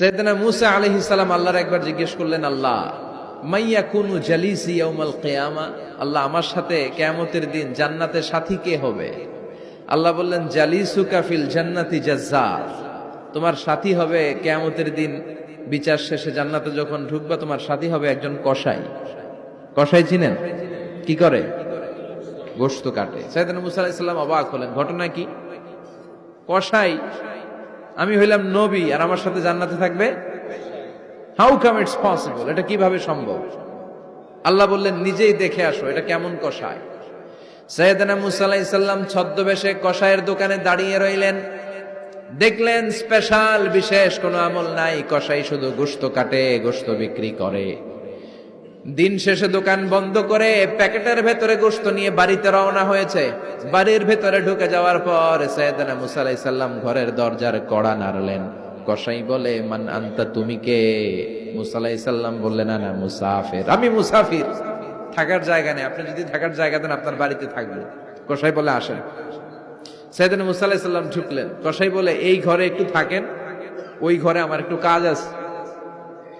সৈয়দনা মুসা আলাইহিস সালাম আল্লাহর একবার জিজ্ঞেস করলেন, আল্লাহ, মাইয়া কুনু জালিসি ইয়াউমাল কিয়ামা? আল্লাহ, আমার সাথে কিয়ামতের দিন জান্নাতের সাথী কে হবে? আল্লাহ বললেন, জালিসুকা ফিল জান্নাতি জাজ্জার। তোমার সাথী হবে কিয়ামতের দিন বিচার শেষে জান্নাতে যখন ঢুকবা, তোমার সাথী হবে একজন কসাই। কসাই চিনেন? কি করে? গোশত কাটে। সৈয়দনা মুসা আলাইহিস সালাম অবাক হলেন। ঘটনা কি? কসাই আমি হইলাম নবী আর আমার সাথে জান্নাতে থাকবে? হাউ কাম ইটস পসিবল এটা কীভাবে সম্ভব? আল্লাহ বললেন, নিজেই দেখে আসো, এটা কেমন কষায়? সৈয়দনা ছদ্মবেশে কষায়ের দোকানে দাঁড়িয়ে রইলেন। দেখলেন স্পেশাল বিশেষ কোনো আমল নাই। কষাই শুধু গোস্ত কাটে গোস্ত বিক্রি করে। দিন শেষে দোকান বন্ধ করে প্যাকেটের ভেতরে গোশত নিয়ে বাড়িতে রওনা হয়েছে। বাড়ির ভেতরে ঢুকে যাওয়ার পর সৈয়দনা মুসা আলাইহিস সালাম ঘরের দরজার কড়া নাড়লেন। কসাই বলে, মান আন্তা, তুমি কে? মুসা আলাইহিস সালাম বললেন, না না, মুসাফির। আমি মুসাফির। থাকার জায়গা নেই। আপনি যদি থাকার জায়গা দেন, আপনার বাড়িতে থাকবেন কসাই বলে, আসেন। সৈয়দনা মুসা আলাইহিস সালাম ঢুকলেন। কসাই বলে, এই ঘরে একটু থাকেন। ওই ঘরে আমার একটু কাজ আছে।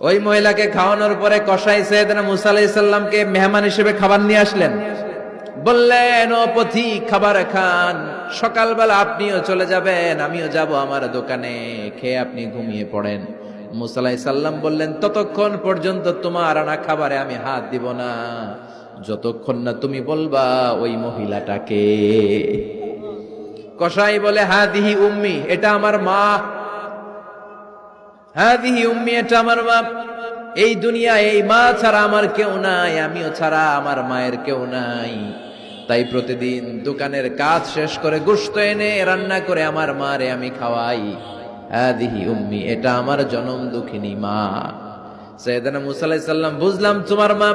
ওই মহিলাকে খাওয়ানোর পরে কসাই সৈয়দনা মুসা আলাইহিস সালামকে মেহমান হিসেবে খাবার নিয়ে আসলেন। বললেন, ও পথিক, খাবার খান। সকালবেলা আপনিও চলে যাবেন, আমিও যাব আমার দোকানে। খেয়ে আপনি ঘুমিয়ে পড়েন। মুসা আলাইহিস সাল্লাম বললেন, ততক্ষণ পর্যন্ত তোমার আনা খাবারে আমি হাত দিব না। যতক্ষণ না তুমি বলবা ওই মহিলাটাকে। কসাই বলে হা দিহি উম্মি, এটা আমার মা হাদিহি উম্মি, এটা আমার মা এই দুনিয়া, এই মা ছাড়া আমার কেউ নাই, আমিও ছাড়া আমার মায়ের কেউ নাই। তাই প্রতিদিন দোকানের কাজ শেষ করে গোস্ত এনে রান্না করে আমার মারে আমি খাওয়াই। হাদিহি উম্মি, এটা আমার জনম দুঃখিনী মা। সৈয়দানা মুসা সাল্লাম বুঝলাম তোমার মা,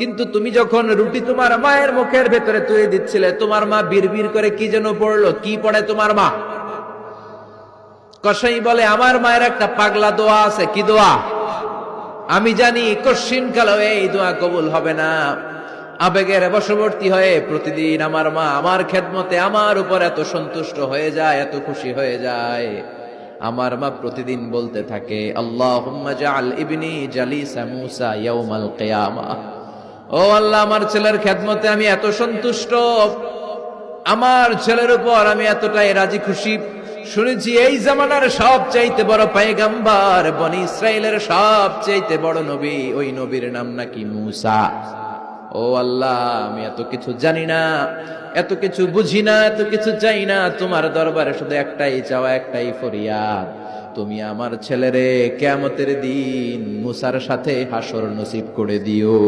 কিন্তু তুমি যখন রুটি তোমার মায়ের মুখের ভেতরে তুলে দিচ্ছিলে, তোমার মা বিড়বিড় করে কি যেন পড়ল, কি পড়ে তোমার মা? কসাই বলে, আমার মায়ের একটা পাগলা দোয়া আছে, কি দোয়া? আমি জানি কশিন কালো এই দোয়া কবুল হবে না। আবেগের বশবর্তী হয়ে প্রতিদিন আমার মা আমার খেদমতে আমার উপর এত সন্তুষ্ট হয়ে যায়, এত খুশি হয়ে যায়। আমার মা প্রতিদিন বলতে থাকে কিয়ামা। ও আল্লাহ, আমার ছেলের খেদমতে আমি এত সন্তুষ্ট। আমার ছেলের উপর আমি এতটাই রাজি খুশি। শুনেছি এই জামানার সব চাইতে বড় পায়গাম্বার বনি ইসরায়েলের সব চাইতে বড় নবী, ওই নবীর নাম নাকি মুসা। ও আল্লাহ, আমি এত কিছু জানি না, এত কিছু বুঝি না, এত কিছু চাই না, তোমার দরবারে শুধু একটাই চাওয়া, একটাই ফরিয়াদ। তুমি আমার ছেলেরে কেমতের দিন মুসার সাথে হাসর নসিব করে দিও।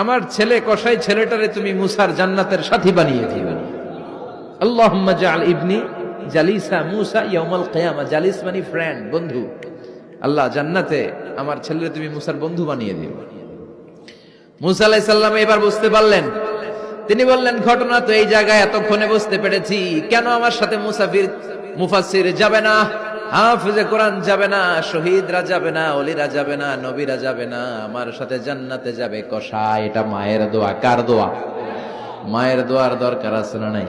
আমার ছেলে কসাই ছেলেটারে তুমি মুসার জান্নাতের সাথী বানিয়ে দিও। আল্লাহুম্মা জাআল ইবনি জালিসা মুসা ইয়াউমাল কিয়ামা। জালিস মানে ফ্রেন্ড বন্ধু। আল্লাহ জান্নাতে আমার ছেলেরে তুমি মুসার বন্ধু বানিয়ে দিও। মুসা আলাইহিস সালাম এবার বুঝতে পারলেন। তিনি বললেন, ঘটনা তো এই জায়গায় এতক্ষণে বুঝতে পেরেছি। কেন আমার সাথে মুসাফির মুফাসসির যাবে না? হাফিজে কোরআন যাবে না, শহীদরা যাবে না অলিরা যাবে না, নবীরা যাবে না। আমার সাথে জান্নাতে যাবে কষা। এটা মায়ের দোয়া। কার দোয়া? মায়ের দোয়ার দরকার আছে না নাই?